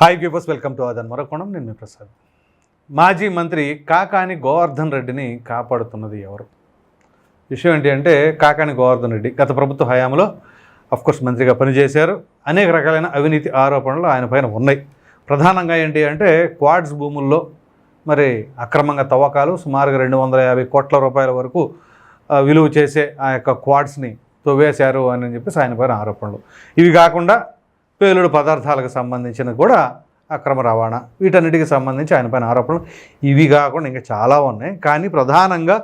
Hi peepers welcome to అదన్ మరొకోణం నేను మీ ప్రసాద్ మాజీ మంత్రి కాకాని గోవర్ధన్ రెడ్డిని కాపాడుతున్నది ఎవరు? విషయం ఏంటి అంటే కాకాని గోవర్ధన్ రెడ్డి గత ప్రభుత్వ హయాంలో అఫ్కోర్స్ మంత్రిగా పనిచేశారు. అనేక రకాలైన అవినీతి ఆరోపణలు ఆయన పైన ఉన్నాయి. ప్రధానంగా ఏంటి అంటే క్వాడ్స్ భూముల్లో మరి అక్రమంగా తవ్వకాలు సుమారుగా రెండు వందల యాభై కోట్ల రూపాయల వరకు విలువ చేసే ఆ యొక్క క్వాడ్స్ని తవ్వేశారు అని చెప్పేసి ఆయన పైన ఆరోపణలు. ఇవి కాకుండా పేలుడు పదార్థాలకు సంబంధించిన కూడా అక్రమ రవాణా వీటన్నిటికి సంబంధించి ఆయన పైన ఆరోపణలు. ఇవి కాకుండా ఇంకా చాలా ఉన్నాయి. కానీ ప్రధానంగా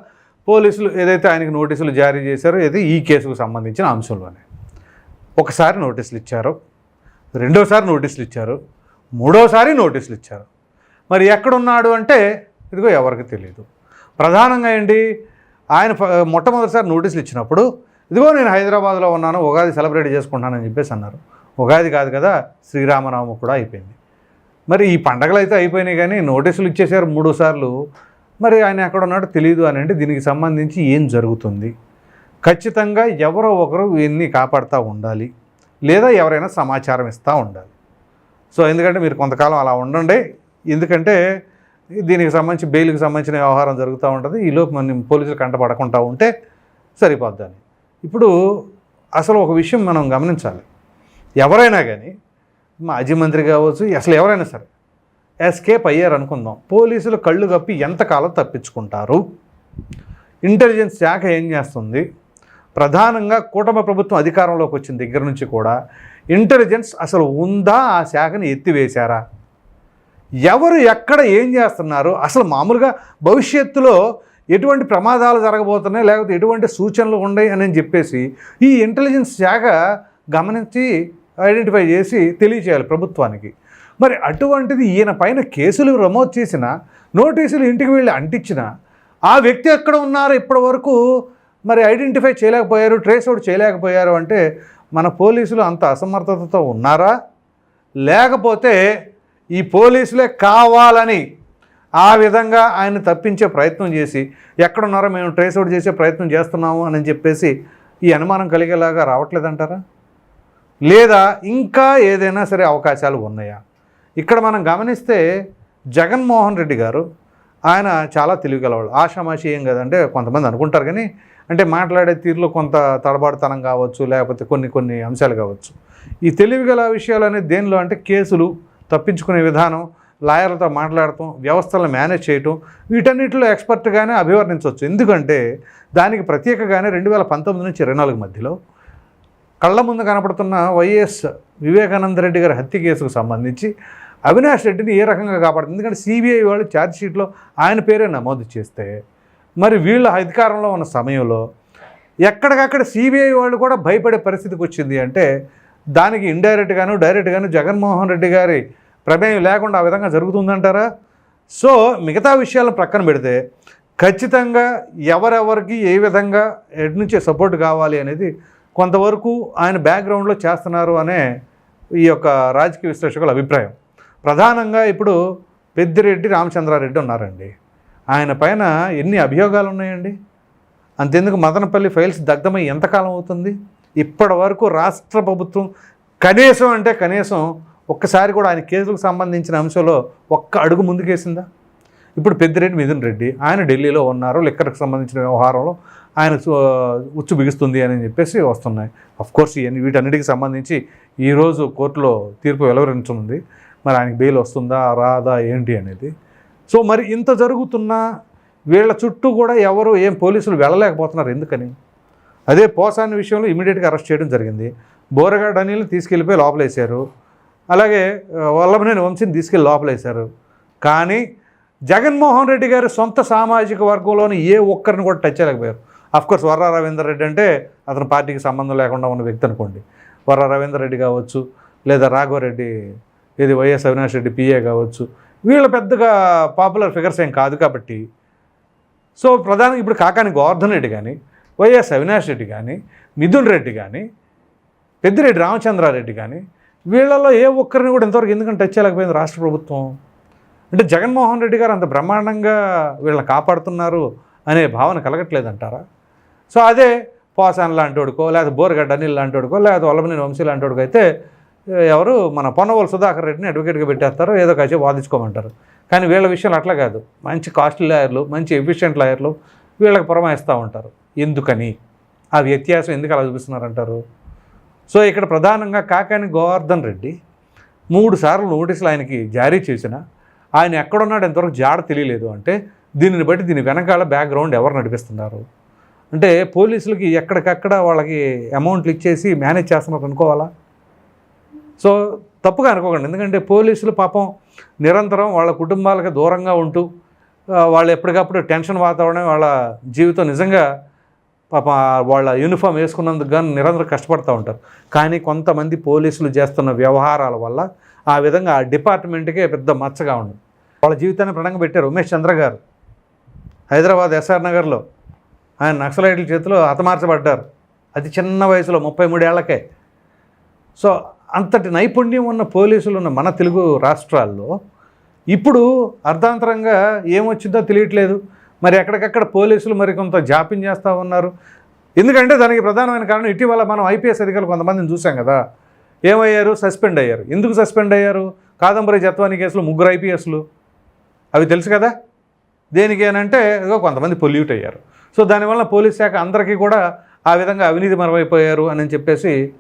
పోలీసులు ఏదైతే ఆయనకి నోటీసులు జారీ చేశారో ఇది ఈ కేసుకు సంబంధించిన అంశంలోనే ఒకసారి నోటీసులు ఇచ్చారు. రెండోసారి నోటీసులు ఇచ్చారు. మూడోసారి నోటీసులు ఇచ్చారు. మరి ఎక్కడున్నాడు అంటే ఇదిగో ఎవరికి తెలియదు ప్రధానంగా ఏంటి? ఆయన మొట్టమొదటిసారి నోటీసులు ఇచ్చినప్పుడు ఇదిగో నేను హైదరాబాద్లో ఉన్నాను ఉగాది సెలబ్రేట్ చేసుకుంటానని చెప్పేసి అన్నారు. ఉగాది కాదు కదా శ్రీరామనవమి కూడా అయిపోయింది. మరి ఈ పండగలు అయితే అయిపోయినాయి కానీ నోటీసులు ఇచ్చేసారు మూడు సార్లు మరి ఆయన ఎక్కడ ఉన్నాడో తెలియదు అని అంటే దీనికి సంబంధించి ఏం జరుగుతుంది? ఖచ్చితంగా ఎవరో ఒకరు వీన్ని కాపాడుతూ ఉండాలి. లేదా ఎవరైనా సమాచారం ఇస్తూ ఉండాలి. సో ఎందుకంటే మీరు కొంతకాలం అలా ఉండండి. ఎందుకంటే దీనికి సంబంధించి బెయిల్కి సంబంధించిన వ్యవహారం జరుగుతూ ఉంటుంది. ఈలోపు మనం పోలీసులు కంటపడకుండా ఉంటే సరిపోద్దని. ఇప్పుడు అసలు ఒక విషయం మనం గమనించాలి. ఎవరైనా కానీ మాజీ మంత్రి కావచ్చు అసలు ఎవరైనా సరే ఎస్కేప్ అయ్యారు అనుకుందాం. పోలీసులు కళ్ళు కప్పి ఎంతకాలం తప్పించుకుంటారు? ఇంటెలిజెన్స్ శాఖ ఏం చేస్తుంది? ప్రధానంగా కూటమి ప్రభుత్వం అధికారంలోకి వచ్చిన దగ్గర నుంచి కూడా ఇంటెలిజెన్స్ అసలు ఉందా? ఆ శాఖని ఎత్తివేశారా? ఎవరు ఎక్కడ ఏం చేస్తున్నారు? అసలు మామూలుగా భవిష్యత్తులో ఎటువంటి ప్రమాదాలు జరగబోతున్నాయి? లేకపోతే ఎటువంటి సూచనలు ఉన్నాయి? అని చెప్పేసి ఈ ఇంటెలిజెన్స్ శాఖ గమనించి ఐడెంటిఫై చేసి తెలియచేయాలి ప్రభుత్వానికి. మరి అటువంటిది ఈయన పైన కేసులు నమోదు చేసిన నోటీసులు ఇంటికి వెళ్ళి అంటించిన ఆ వ్యక్తి ఎక్కడ ఉన్నారో ఇప్పటి వరకు మరి ఐడెంటిఫై చేయలేకపోయారు ట్రేస్ అవుట్ చేయలేకపోయారు అంటే మన పోలీసులు అంత అసమర్థతతో ఉన్నారా? లేకపోతే ఈ పోలీసులే కావాలని ఆ విధంగా ఆయన తప్పించే ప్రయత్నం చేసి ఎక్కడున్నారో మేము ట్రేస్ అవుట్ చేసే ప్రయత్నం చేస్తున్నాము అని చెప్పేసి ఈ అనుమానం కలిగేలాగా రావట్లేదంటారా? లేదా ఇంకా ఏదైనా సరే అవకాశాలు ఉన్నాయా? ఇక్కడ మనం గమనిస్తే జగన్మోహన్ రెడ్డి గారు ఆయన చాలా తెలివిగలవాళ్ళు ఆషామాషి ఏం కదంటే కొంతమంది అనుకుంటారు కానీ అంటే మాట్లాడే తీరులో కొంత తడబాటుతనం కావచ్చు లేకపోతే కొన్ని కొన్ని అంశాలు కావచ్చు. ఈ తెలివిగల విషయాలు అనేది దేనిలో అంటే కేసులు తప్పించుకునే విధానం లాయర్లతో మాట్లాడటం వ్యవస్థలను మేనేజ్ చేయటం వీటన్నిటిలో ఎక్స్పర్ట్గానే అభివర్ణించవచ్చు. ఎందుకంటే దానికి ప్రత్యేకగానే రెండు వేల పంతొమ్మిది నుంచి ఇరవై నాలుగు మధ్యలో కళ్ళ ముందు కనపడుతున్న వైఎస్ వివేకానంద రెడ్డి గారి హత్య కేసుకు సంబంధించి అవినాష్ రెడ్డిని ఏ రకంగా కాపాడుతుంది? ఎందుకంటే సిబిఐ వాళ్ళు ఛార్జ్షీట్లో ఆయన పేరే నమోదు చేస్తే మరి వీళ్ళ అధికారంలో ఉన్న సమయంలో ఎక్కడికక్కడ సిబిఐ వాళ్ళు కూడా భయపడే పరిస్థితికి వచ్చింది అంటే దానికి ఇండైరెక్ట్గాను డైరెక్ట్గాను జగన్మోహన్ రెడ్డి గారి ప్రమేయం లేకుండా ఆ విధంగా జరుగుతుందంటారా? సో మిగతా విషయాలను ప్రక్కన పెడితే ఖచ్చితంగా ఎవరెవరికి ఏ విధంగా ఎడ్ నుంచే సపోర్ట్ కావాలి అనేది కొంతవరకు ఆయన బ్యాక్గ్రౌండ్లో చేస్తున్నారు అనే ఈ యొక్క రాజకీయ విశ్లేషకుల అభిప్రాయం. ప్రధానంగా ఇప్పుడు పెద్దిరెడ్డి రామచంద్రారెడ్డి ఉన్నారండి. ఆయన పైన ఎన్ని అభియోగాలు ఉన్నాయండి? అంతెందుకు మదనపల్లి ఫైల్స్ దగ్ధమై ఎంతకాలం అవుతుంది? ఇప్పటి వరకు రాష్ట్ర ప్రభుత్వం కనీసం అంటే కనీసం ఒక్కసారి కూడా ఆయన కేసులకు సంబంధించిన అంశంలో ఒక్క అడుగు ముందుకేసిందా? ఇప్పుడు పెద్దిరెడ్డి మిథున్ రెడ్డి ఆయన ఢిల్లీలో ఉన్నారు లిక్కర్కి సంబంధించిన వ్యవహారంలో. ఆయన ఉచ్చు బిగుస్తుంది అని చెప్పేసి వస్తున్నాయి. అఫ్ కోర్స్ ఇవన్నీ వీటన్నిటికి సంబంధించి ఈరోజు కోర్టులో తీర్పు వెలువరించనుంది. మరి ఆయనకి బెయిల్ వస్తుందా రాదా ఏంటి అనేది. సో మరి ఇంత జరుగుతున్నా వీళ్ళ చుట్టూ కూడా ఎవరు ఏం పోలీసులు వెళ్ళలేకపోతున్నారు ఎందుకని? అదే పోసాని విషయంలో ఇమీడియట్గా అరెస్ట్ చేయడం జరిగింది. బోరగాడ్ అనిల్ని తీసుకెళ్ళిపోయి లోపలేశారు. అలాగే వల్లభనేని వంశీని తీసుకెళ్ళి లోపలేశారు. కానీ జగన్మోహన్ రెడ్డి గారి సొంత సామాజిక వర్గంలోని ఏ ఒక్కరిని కూడా టచ్ చేయలేకపోయారు. కోర్స్ వర్రా రవీందర్ రెడ్డి అంటే అతని పార్టీకి సంబంధం లేకుండా ఉన్న వ్యక్తి అనుకోండి. వర్రా రవీందర్ రెడ్డి కావచ్చు లేదా రాఘవరెడ్డి ఇది వైఎస్ అవినాష్ రెడ్డి పిఏ కావచ్చు. వీళ్ళ పెద్దగా పాపులర్ ఫిగర్స్ ఏం కాదు కాబట్టి. సో ప్రధానంగా ఇప్పుడు కాకాని గోవర్ధన్ రెడ్డి కానీ వైఎస్ అవినాష్ రెడ్డి కానీ మిథున్ రెడ్డి కానీ పెద్దిరెడ్డి రామచంద్రారెడ్డి కానీ వీళ్ళలో ఏ ఒక్కరిని కూడా ఇంతవరకు ఎందుకంటే టచ్ చేయలేకపోయింది రాష్ట్ర ప్రభుత్వం? అంటే జగన్మోహన్ రెడ్డి గారు అంత బ్రహ్మాండంగా వీళ్ళని కాపాడుతున్నారు అనే భావన కలగట్లేదంటారా? సో అదే పోసాన్ లాంటివాడుకో లేదా బోరగడ్డ అనిల్ లాంటివాడుకో లేదా వంశీ లాంటివాడుకో అయితే ఎవరు మన పొన్నవోలు సుధాకర్ రెడ్డిని అడ్వకేట్గా పెట్టేస్తారు ఏదో కాసేపు వాదించుకోమంటారు. కానీ వీళ్ళ విషయాలు అట్లా కాదు. మంచి కాస్ట్లీ లాయర్లు మంచి ఎఫిషియెంట్ లాయర్లు వీళ్ళకి పురమాయిస్తూ ఉంటారు. ఎందుకని? ఆ వ్యత్యాసం ఎందుకు అలా చూపిస్తున్నారంటారు? సో ఇక్కడ ప్రధానంగా కాకాని గోవర్ధన్ రెడ్డి మూడు సార్లు నోటీసులు ఆయనకి జారీ చేసిన ఆయన ఎక్కడున్నాడు ఎంతవరకు జాడ తెలియలేదు అంటే దీనిని బట్టి దీని వెనకాల బ్యాక్గ్రౌండ్ ఎవరు నడిపిస్తున్నారు? అంటే పోలీసులకి ఎక్కడికక్కడ వాళ్ళకి అమౌంట్లు ఇచ్చేసి మేనేజ్ చేస్తున్నారు అనుకోవాలా? సో తప్పుగా అనుకోకండి. ఎందుకంటే పోలీసులు పాపం నిరంతరం వాళ్ళ కుటుంబాలకు దూరంగా ఉంటూ వాళ్ళు ఎప్పటికప్పుడు టెన్షన్ వాతావరణం వాళ్ళ జీవితం నిజంగా పాపం వాళ్ళ యూనిఫామ్ వేసుకున్నందుకు కానీ నిరంతరం కష్టపడుతూ ఉంటారు. కానీ కొంతమంది పోలీసులు చేస్తున్న వ్యవహారాల వల్ల ఆ విధంగా ఆ డిపార్ట్మెంట్కే పెద్ద మచ్చగా ఉంది. వాళ్ళ జీవితాన్ని ప్రణంగా పెట్టారు ఉమేష్ చంద్ర గారు హైదరాబాద్ ఎస్ఆర్ నగర్లో. ఆయన నక్సలైట్ల చేతిలో హతమార్చబడ్డారు. అతి చిన్న వయసులో ముప్పై మూడేళ్ళకే. సో అంతటి నైపుణ్యం ఉన్న పోలీసులు ఉన్న మన తెలుగు రాష్ట్రాల్లో ఇప్పుడు అర్ధాంతరంగా ఏమొచ్చిందో తెలియట్లేదు. మరి ఎక్కడికక్కడ పోలీసులు మరి కొంత జాప్యం చేస్తూ ఉన్నారు. ఎందుకంటే దానికి ప్రధానమైన కారణం ఇటీవల మనం ఐపీఎస్ అధికారులు కొంతమందిని చూసాం కదా. ఏమయ్యారు? సస్పెండ్ అయ్యారు. ఎందుకు సస్పెండ్ అయ్యారు? కాదంబరి జత్వాని కేసులో ముగ్గురు ఐపీఎస్లు. అవి తెలుసు కదా? దేనికి అనంటే కొంతమంది పొల్యూట్ అయ్యారు. సో దానివల్ల పోలీస్ శాఖ అందరికీ కూడా ఆ విధంగా అవినీతి మరవైపోయారు అని చెప్పేసి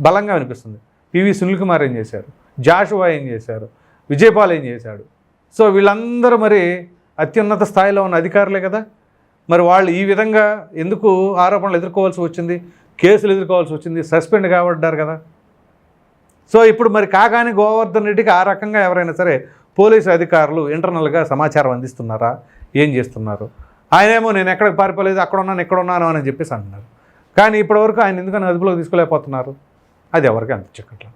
బలంగా అనిపిస్తుంది. పివి సునీల్ కుమార్ ఏం చేశారు? జాషువా ఏం చేశారు? విజయపాల్ ఏం చేశాడు? సో వీళ్ళందరూ మరి అత్యున్నత స్థాయిలో ఉన్న అధికారులే కదా? మరి వాళ్ళు ఈ విధంగా ఎందుకు ఆరోపణలు ఎదుర్కోవాల్సి వచ్చింది? కేసులు ఎదుర్కోవాల్సి వచ్చింది? సస్పెండ్ కాబడ్డారు కదా? సో ఇప్పుడు మరి కాకాని గోవర్ధన్ రెడ్డికి ఆ రకంగా ఎవరైనా సరే పోలీసు అధికారులు ఇంటర్నల్గా సమాచారం అందిస్తున్నారా? ఏం చేస్తున్నారు? ఆయనేమో నేను ఎక్కడికి పారిపోలేదు అక్కడ ఉన్నాను ఇక్కడ ఉన్నాను అని చెప్పేసి అంటున్నారు. కానీ ఇప్పటివరకు ఆయన ఎందుకని అదుపులోకి తీసుకోలేకపోతున్నారు? అది ఎవరికి అంత చిక్కట్లేదు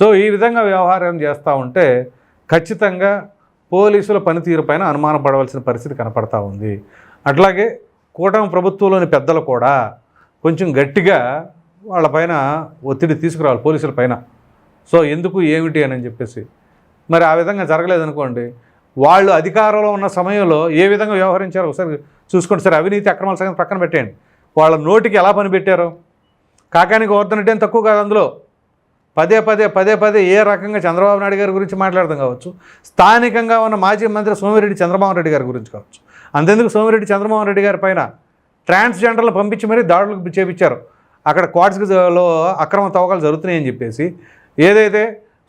సో ఈ విధంగా వ్యవహారం చేస్తూ ఉంటే ఖచ్చితంగా పోలీసుల పనితీరు పైన అనుమానం పడవలసిన పరిస్థితి కనపడతా ఉంది. అట్లాగే కూటమి ప్రభుత్వంలోని పెద్దలు కూడా కొంచెం గట్టిగా వాళ్ళపైన ఒత్తిడి తీసుకురావాలి పోలీసుల పైన. సో ఎందుకు ఏమిటి అని చెప్పేసి. మరి ఆ విధంగా జరగలేదనుకోండి వాళ్ళు అధికారంలో ఉన్న సమయంలో ఏ విధంగా వ్యవహరించారో ఒకసారి చూసుకోండి. సరే అవినీతి అక్రమాల సంగతి పక్కన పెట్టేయండి. వాళ్ళ నోటికి ఎలా పని పెట్టారు. కాకాని గోవర్ధన్ రెడ్డి తక్కువ కాదు అందులో. పదే పదే పదే పదే ఏ రకంగా చంద్రబాబు నాయుడు గారి గురించి మాట్లాడడం కావచ్చు స్థానికంగా ఉన్న మాజీ మంత్రి సోమిరెడ్డి చంద్రబాబు రెడ్డి గారి గురించి కావచ్చు. అంతెందుకు సోమిరెడ్డి చంద్రబాబు రెడ్డి గారి పైన ట్రాన్స్జెండర్లు పంపించి మరీ దాడులకు చేపించారు. అక్కడ క్వార్ట్స్లో అక్రమ తవ్వకాలు జరుగుతున్నాయని చెప్పేసి ఏదైతే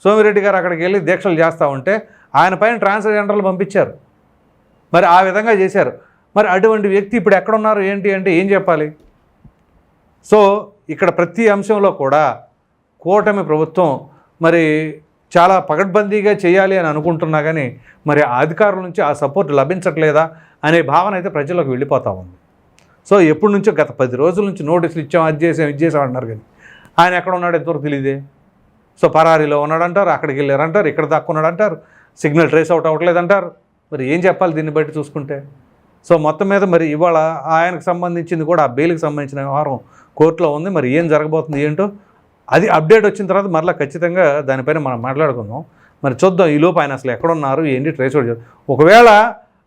సోమిరెడ్డి గారు అక్కడికి వెళ్ళి దీక్షలు చేస్తూ ఉంటే ఆయన పైన ట్రాన్స్జెండర్లు పంపించారు. మరి ఆ విధంగా చేశారు. మరి అటువంటి వ్యక్తి ఇప్పుడు ఎక్కడున్నారు? ఏంటి అంటే ఏం చెప్పాలి? సో ఇక్కడ ప్రతి అంశంలో కూడా కూటమి ప్రభుత్వం మరి చాలా పగడ్బందీగా చేయాలి అని అనుకుంటున్నా కానీ మరి ఆ అధికారుల నుంచి ఆ సపోర్ట్ లభించట్లేదా అనే భావన అయితే ప్రజలకు వెళ్ళిపోతూ ఉంది. సో ఎప్పటి నుంచో గత పది రోజుల నుంచి నోటీసులు ఇచ్చాం అది చేసాం ఇది చేసాం అంటున్నారు కానీ ఆయన ఎక్కడ ఉన్నాడు ఎంతవరకు తెలియదే? సో పరారీలో ఉన్నాడంటారు అక్కడికి వెళ్ళారంటారు ఇక్కడ దాక్కున్నాడంటారు. సిగ్నల్ ట్రేస్ అవుట్ అవ్వట్లేదంటారు. మరి ఏం చెప్పాలి దీన్ని బట్టి చూసుకుంటే? సో మొత్తం మీద మరి ఇవాళ ఆయనకు సంబంధించింది కూడా ఆ బెయిల్కి సంబంధించిన వ్యవహారం కోర్టులో ఉంది. మరి ఏం జరగబోతుంది ఏంటో అది అప్డేట్ వచ్చిన తర్వాత మరలా ఖచ్చితంగా దానిపైన మనం మాట్లాడుకుందాం. మరి చూద్దాం ఈ లోపు ఆయన అసలు ఎక్కడున్నారు ఏంటి ట్రేస్ అవుట్ ఒకవేళ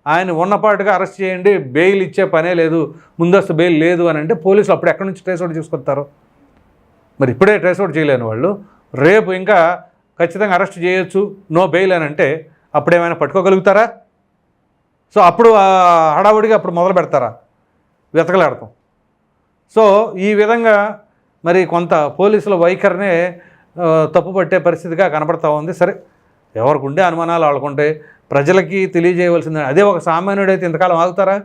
ఆయన ఉన్నపాటుగా అరెస్ట్ చేయండి బెయిల్ ఇచ్చే పనే లేదు ముందస్తు బెయిల్ లేదు అని అంటే పోలీసులు అప్పుడు ఎక్కడి నుంచి ట్రేస్ అవుట్ చేసుకొస్తారు? మరి ఇప్పుడే ట్రేస్ అవుట్ చేయలేని వాళ్ళు. రేపు ఇంకా ఖచ్చితంగా అరెస్ట్ చేయొచ్చు నో బెయిల్ అని అంటే అప్పుడు ఏమైనా పట్టుకోగలుగుతారా? సో అప్పుడు హడావుడిగా అప్పుడు మొదలు పెడతారా? వెతకలాడతాం. సో ఈ విధంగా మరి కొంత పోలీసుల వైఖరినే తప్పు పట్టే పరిస్థితిగా కనపడతా ఉంది. సరే ఎవరికి ఉండే అనుమానాలు వాళ్ళకుంటే ప్రజలకి తెలియజేయవలసింది అదే ఒక సామాన్యుడైతే ఇంతకాలం ఆగుతారా?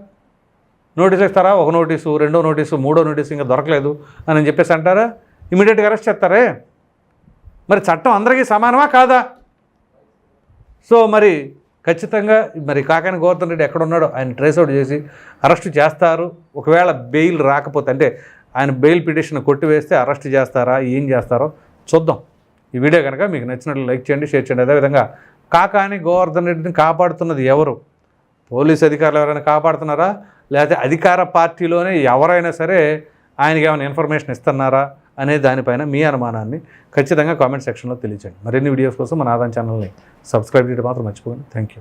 నోటీస్ ఇస్తారా? ఒక నోటీసు రెండో నోటీసు మూడో నోటీసు ఇంకా దొరకలేదు అని చెప్పేసి అంటారా? ఇమీడియట్గా అరెస్ట్ చేస్తారే? మరి చట్టం అందరికీ సమానమా కాదా? సో మరి ఖచ్చితంగా మరి కాకాని గోవర్ధన్ రెడ్డి ఎక్కడ ఉన్నాడో ఆయన ట్రేస్ అవుట్ చేసి అరెస్ట్ చేస్తారు. ఒకవేళ బెయిల్ రాకపోతే అంటే ఆయన బెయిల్ పిటిషన్ కొట్టివేస్తే అరెస్ట్ చేస్తారా? ఏం చేస్తారో చూద్దాం. ఈ వీడియో కనుక మీకు నచ్చినట్లు లైక్ చేయండి షేర్ చేయండి. అదేవిధంగా కాకాని గోవర్ధన్ రెడ్డిని కాపాడుతున్నది ఎవరు? పోలీస్ అధికారులు ఎవరైనా కాపాడుతున్నారా? లేకపోతే అధికార పార్టీలోనే ఎవరైనా సరే ఆయనకి ఏమైనా ఇన్ఫర్మేషన్ ఇస్తున్నారా? అనే దానిపైన మీ అనుమానాన్ని ఖచ్చితంగా కామెంట్ సెక్షన్లో తెలియచేయండి. మరిన్ని వీడియోస్ కోసం మన ఆదాన్ ఛానల్ని సబ్స్క్రైబ్ చేయడం మాత్రం మర్చిపోకండి. Thank you.